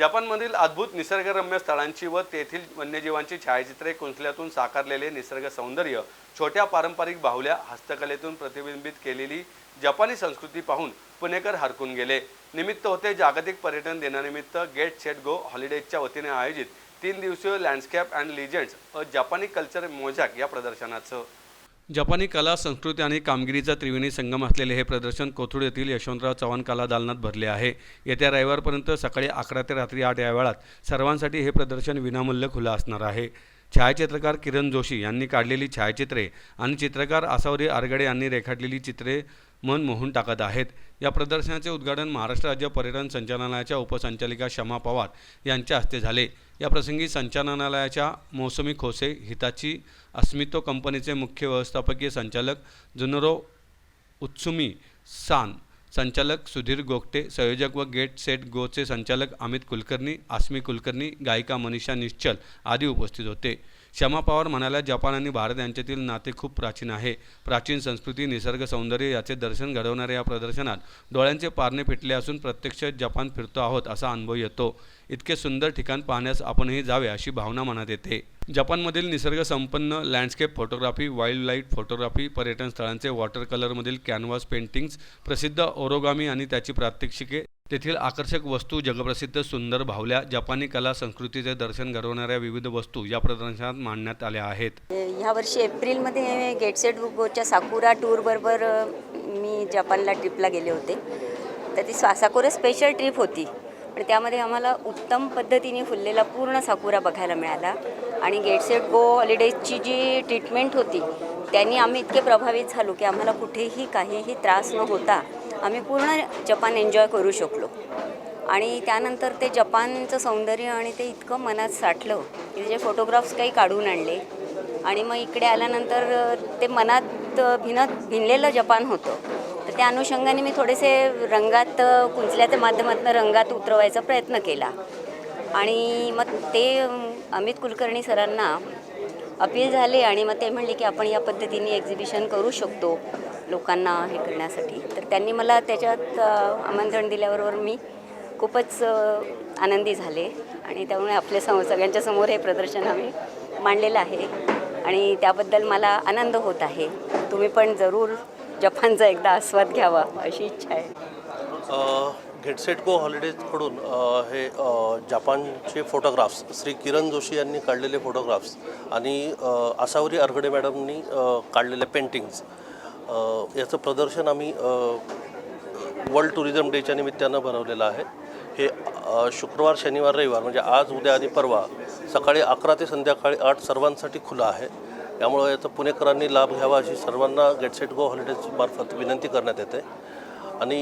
जपानमधील अद्भुत निसर्गरम्य स्थळांची व तेथील वन्यजीवांची छायाचित्रे कुंचल्यातून साकारलेले निसर्ग सौंदर्य छोट्या पारंपरिक बाहुल्या हस्तकलेतून प्रतिबिंबित केलेली जपानी संस्कृती पाहून पुणेकर हरकून गेले. निमित्त होते जागतिक पर्यटन दिनानिमित्त गेट सेट गो हॉलिडेजच्या वतीने आयोजित तीन दिवसीय लँडस्केप अँड लिजेंड्स अ जपानी कल्चर मोझॅक या प्रदर्शनाचं. जपानी कला संस्कृती आणि कामगिरीचा त्रिवेणी संगम असलेले हे प्रदर्शन कोथरूड येथील यशवंतराव चव्हाण कला दालनात भरले आहे. येत्या रविवारपर्यंत सकाळी अकरा ते रात्री आठ या वेळात सर्वांसाठी हे प्रदर्शन विनामूल्य खुलं असणार आहे. छायाचित्रकार किरण जोशी यांनी काढलेली छायाचित्रे आणि चित्रकार आसावरी आरगडे यांनी रेखाटलेली चित्रे मन मोहून टाकत आहेत. या प्रदर्शनाचे उद्घाटन महाराष्ट्र राज्य पर्यटन संचालनालयाच्या उपसंचालिका शमा पवार यांच्या हस्ते झाले. या प्रसंगी संचालनालयाच्या मौसमी खोसे हिताची अस्मितो कंपनीचे मुख्य व्यवस्थापकीय संचालक जुनरो उत्सुमी सान संचालक सुधीर गोगटे संयोजक व गेट सेट गोचे संचालक अमित कुलकर्णी आस्मी कुलकर्णी गायिका मनीषा निश्चल आदी उपस्थित होते. शमा पवार म्हणाल्या जपान आणि भारत यांच्यातील नाते खूप प्राचीन आहे. प्राचीन संस्कृती निसर्ग सौंदर्य याचे दर्शन घडवणाऱ्या या प्रदर्शनात डोळ्यांचे पारणे पिटले असून प्रत्यक्ष जपान फिरतो आहोत असा अनुभव येतो. इतके सुंदर ठिकाण पाहण्यास आपणही जावे अशी भावना मनात येते. जपानमधील निसर्ग संपन्न landscape photography wildlife photography पर्यटन स्थळांचे वॉटर कलरमधील कॅनव्हास पेंटिंग्स प्रसिद्ध ओरोगामी आणि त्याची प्रात्यक्षिके तेथील आकर्षक वस्तू जगप्रसिद्ध सुंदर भावल्या जपानी कला संस्कृतीचे दर्शन घडवणाऱ्या विविध वस्तू या प्रदर्शनात मांडण्यात आल्या आहेत. ह्या वर्षी एप्रिलमध्ये गेटसेट बुकोच्या गोच्या साकुरा टूरबरोबर मी जपानला ट्रिपला गेले होते. तर ती सा साकुरा स्पेशल ट्रिप होती. पण त्यामध्ये आम्हाला उत्तम पद्धतीने फुललेला पूर्ण साकुरा बघायला मिळाला. आणि गेटसेट गो हॉलिडेजची जी ट्रीटमेंट होती त्यांनी आम्ही इतके प्रभावित झालो की आम्हाला कुठेही काहीही त्रास न होता आम्ही पूर्ण जपान एन्जॉय करू शकलो. आणि त्यानंतर ते जपानचं सौंदर्य आणि ते इतकं मनात साठलं की त्याचे फोटोग्राफ्स काही काढून आणले. आणि मग इकडे आल्यानंतर ते मनात भिनत भिनलेलं जपान होतं. तर त्या अनुषंगाने मी थोडेसे रंगात कुंचल्याच्या माध्यमातून रंगात उतरवायचा प्रयत्न केला. आणि मग ते अमित कुलकर्णी सरांना अपील झाले आणि मग ते म्हणले की आपण या पद्धतीने एक्झिबिशन करू शकतो लोकांना हे करण्यासाठी. तर त्यांनी मला त्याच्यात आमंत्रण दिल्याबरोबर मी खूपच आनंदी झाले. आणि त्यामुळे आपल्यासमोर सगळ्यांच्या समोर हे प्रदर्शन आम्ही मांडलेलं आहे. आणि त्याबद्दल मला आनंद होत आहे. तुम्ही पण जरूर जपानचा एकदा आस्वाद घ्यावा अशी इच्छा आहे. गेटसेट गो हॉलिडेजकडून हे जपानचे फोटोग्राफ्स श्री किरण जोशी यांनी काढलेले फोटोग्राफ्स आणि आसावरी अरगडे मॅडमनी काढलेले पेंटिंग्स याचं प्रदर्शन आम्ही वर्ल्ड टुरिझम डेच्या निमित्तानं बनवलेलं आहे. हे शुक्रवार शनिवार रविवार म्हणजे आज उद्या आणि परवा सकाळी अकरा ते संध्याकाळी आठ सर्वांसाठी खुलं आहे. त्यामुळं याचा पुणेकरांनी लाभ घ्यावा अशी सर्वांना गेटसेट गो हॉलिडेज मार्फत विनंती करण्यात येते. आणि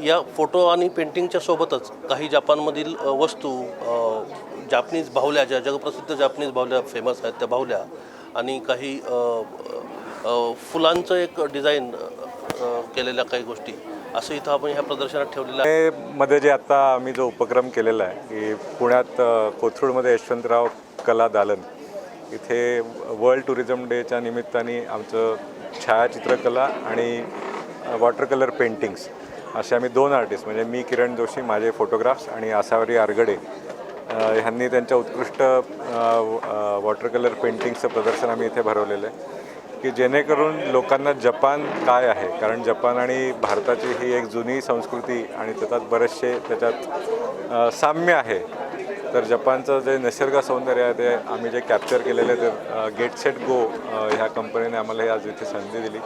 या फोटो आणि पेंटिंगच्या सोबतच काही जपानमधील वस्तू जापनीज बाहुल्या ज्या जगप्रसिद्ध जापनीज बाहुल्या फेमस आहेत त्या बाहुल्या आणि काही फुलांचं एक डिझाईन केलेल्या काही गोष्टी असं इथं आपण ह्या प्रदर्शनात ठेवलेलं आहे. मध्ये जे आता आम्ही जो उपक्रम केलेला आहे की पुण्यात कोथरूडमध्ये यशवंतराव कला दालन इथे वर्ल्ड टुरिझम डेच्या निमित्ताने आमचं छायाचित्रकला आणि वॉटर कलर पेंटिंग्स असे आम्ही दोन आर्टिस्ट म्हणजे मी किरण जोशी माझे फोटोग्राफ्स आणि आसावरी आरगडे ह्यांनी त्यांच्या उत्कृष्ट वॉटर कलर पेंटिंगचं प्रदर्शन आम्ही इथे भरवलेलं आहे. की जेणेकरून लोकांना जपान काय आहे? कारण जपान आणि भारताची ही एक जुनी संस्कृती आणि त्याच्यात बरेचसे त्याच्यात साम्य आहे. तर जपानचं जे निसर्ग सौंदर्य आहे ते आम्ही जे कॅप्चर केलेले ते गेट सेट गो ह्या कंपनीने आम्हाला हे आज इथे संधी दिली.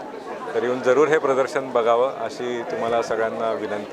तर येऊन जरूर हे प्रदर्शन बघावं अशी तुम्हाला सगळ्यांना विनंती.